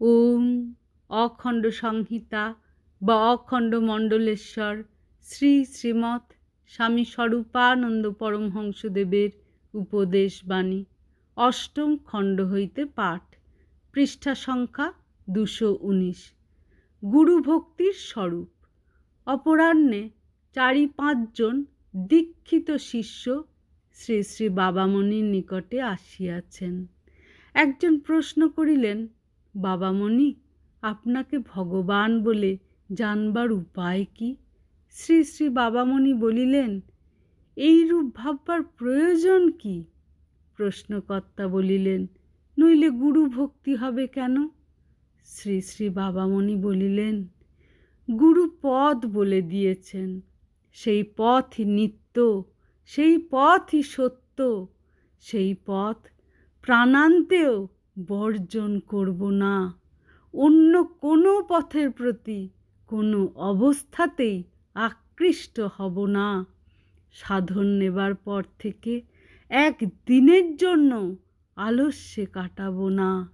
ওম অখণ্ড সংহিতা বা অখণ্ড মণ্ডলেশ্বর শ্রী শ্রীমৎ স্বামী স্বরূপানন্দ পরমহংসদেবের উপদেশ বাণী, অষ্টম খণ্ড হইতে পাঠ, পৃষ্ঠা সংখ্যা দুশো উনিশ। গুরু ভক্তির স্বরূপ, অপরাহ্নে চারি পাঁচজন দীক্ষিত শিষ্য শ্রী শ্রী বাবামণির নিকটে আসিয়াছেন। একজন প্রশ্ন করিলেন বাবামণি আপনাকে ভগবান বলে জানবার উপায় কি? শ্রী শ্রী বাবামণি বলিলেন, এই রূপ ভাববার প্রয়োজন কি? প্রশ্নকর্তা বলিলেন, নইলে গুরু ভক্তি হবে কেন? শ্রী শ্রী বাবামণি বলিলেন, গুরু পথ বলে দিয়েছেন, সেই পথই নিত্য, সেই পথই সত্য, সেই পথ প্রাণান্তেও বর্জন করব না। অন্য কোনো পথের প্রতি কোনো অবস্থাতেই আকৃষ্ট হব না। সাধন নেবার পর থেকে এক দিনের জন্য আলস্যে কাটাবো না।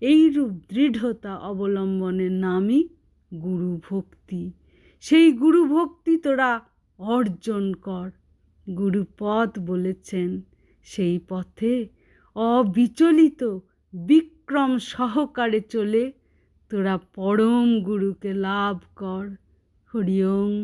এইরূপ দৃঢ়তা অবলম্বনের নামই গুরু ভক্তি। সেই গুরু ভক্তি তোরা অর্জন কর। গুরু পথ বলেছেন, সেই পথে অবিচলিত বিক্রম সহকারে চলে। তোরা পরম গুরুকে লাভ কর। হরি ওম।